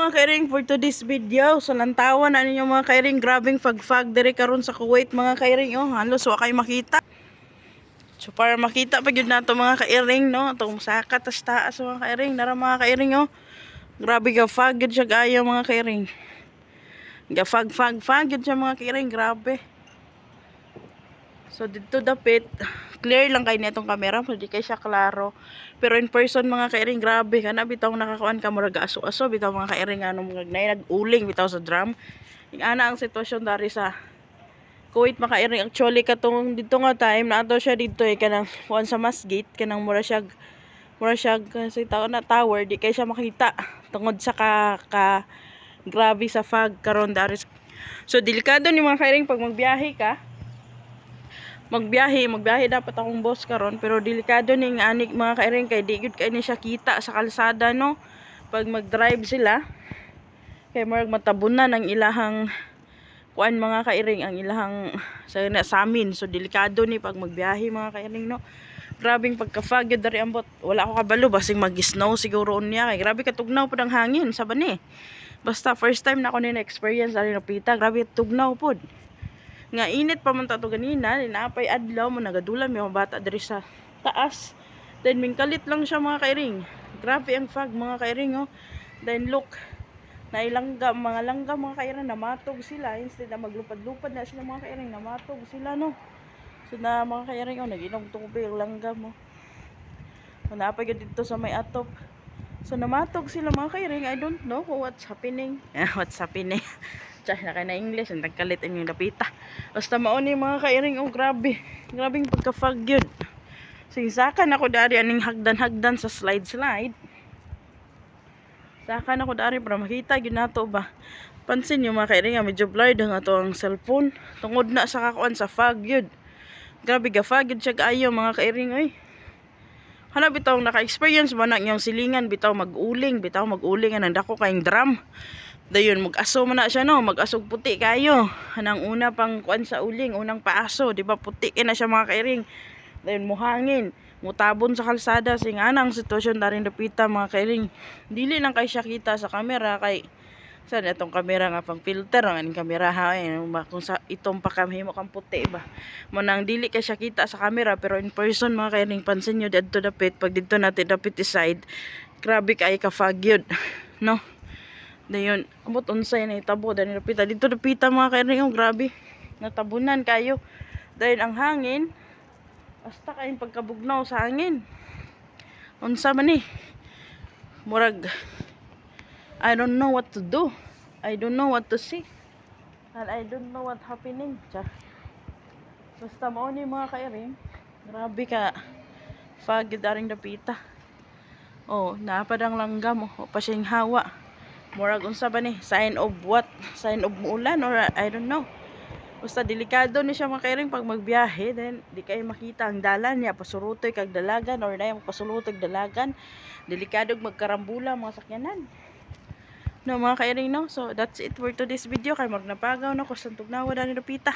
mga kairing for today's video. So lantawan na ninyo mga kairing grabing fagfag diri karon sa Kuwait mga kairing oh. Halos wa kay makita. So para makita pa gyud nato mga kairing no, atong saka tas taas mga kairing, nara mga kairing oh. Grabe ka fag gyud siya gayo mga kairing. Ga fag fag fag gyud siya mga kairing, grabe. So dito dapit clear lang kay nitong camera, hindi kay siya klaro. Pero in person mga kairing, grabe ka na bitaw nakakuan ka murag aso-aso bitaw mga kairing ano mga nay nag-uling bitaw sa drum. Ing ana ang sitwasyon dari sa Kuwait mga kairing actually katong dito nga time na ato siya dito eh kanang kuan sa masgate kanang mura siya mura siya kasi tao na tower di kay siya makita tungod sa ka, ka grabe sa fog karon dari sa- So delikado ni mga kairing pag magbiyahe ka magbiyahe, magbiyahe dapat akong boss karon. Pero delikado ning anik mga kairing kay di gyud kay ni siya kita sa kalsada no? Pag mag-drive sila kay marag matabunan ang ilahang kuan mga kairing ang ilahang sa, na, sa amin. So delikado ni pag magbiyahe mga kairing no? Grabing pagka-fog yun dari ambot wala ako kabalo basing mag-snow siguro niya kay grabe katugnaw pud ang hangin sa bani basta first time na ako ni experience ari napita grabe tugnaw pod nga init pa man tato ganina ninapay adlaw mo nagadulan may mga bata diri sa taas. Then mingkalit lang siya mga kairing. Grabe ang fog mga kairing oh. Then look nailangga mga langga mga kairing namatog sila. Instead na maglupad-lupad na sila mga kairing namatog sila no? So na mga kairing oh naginom tubig langga mo. So napay dito sa may atop so namatog sila mga kairing I don't know what's happening what's happening Tsah, na na English, ang tagkalit yung lapita. Basta mauni mga kairing, oh grabe. Grabing pagka-fog yun. Sige, saka na ko dari aning hagdan-hagdan sa slide-slide. Saka na ko dari para makita yun nato ba. Pansin yung mga kairing, ah, medyo blurred ang ato ang cellphone. Tungod na sa kakuan sa fog yun. Grabe ga fog yun siya kaayo mga kairing, oy. Hala bitaw naka-experience mo na yung silingan bitaw mag-uling, bitaw mag-uling anang dako kayong drum. Dayon mag-aso man na siya no, mag-asog puti kayo. Anang una pang kuan sa uling, unang paaso, di ba puti na siya mga kairing. Dayon muhangin, mutabon sa kalsada sing anang sitwasyon darin dapita mga kairing. Dili lang kay siya kita sa camera kay sa itong camera nga pang filter ang aning camera ha eh, kung sa itong pa kami mo kang puti ba mo nang dili kay siya kita sa camera pero in person mga kairing pansin nyo dito dapit pag dito natin dapit side grabe kay ka fog yun no Dayon, abot unsay na itabo dahil napita. Dito napita mga kairing, oh, grabe. Natabunan kayo. Dahil ang hangin, basta kayong pagkabugnaw sa hangin. Unsa man ni? Murag, I don't know what to do. I don't know what to see. And I don't know what happening. Tsa. Basta mo ni mga kairing. Grabe ka. Fagid aring dapita. Oh, napadang langgam. Oh, pa siyang hawa murag unsa ba ni sign of what sign of muulan or I don't know basta delikado ni siya makairing pag magbiyahe then di kayo makita ang dalan niya pasurutoy kag dalagan or na pasulutog dalagan delikado magkarambula mga sakyanan no mga kairing no? So that's it for today's video. Kay magnapagaw na ko sa tugnawa dani napita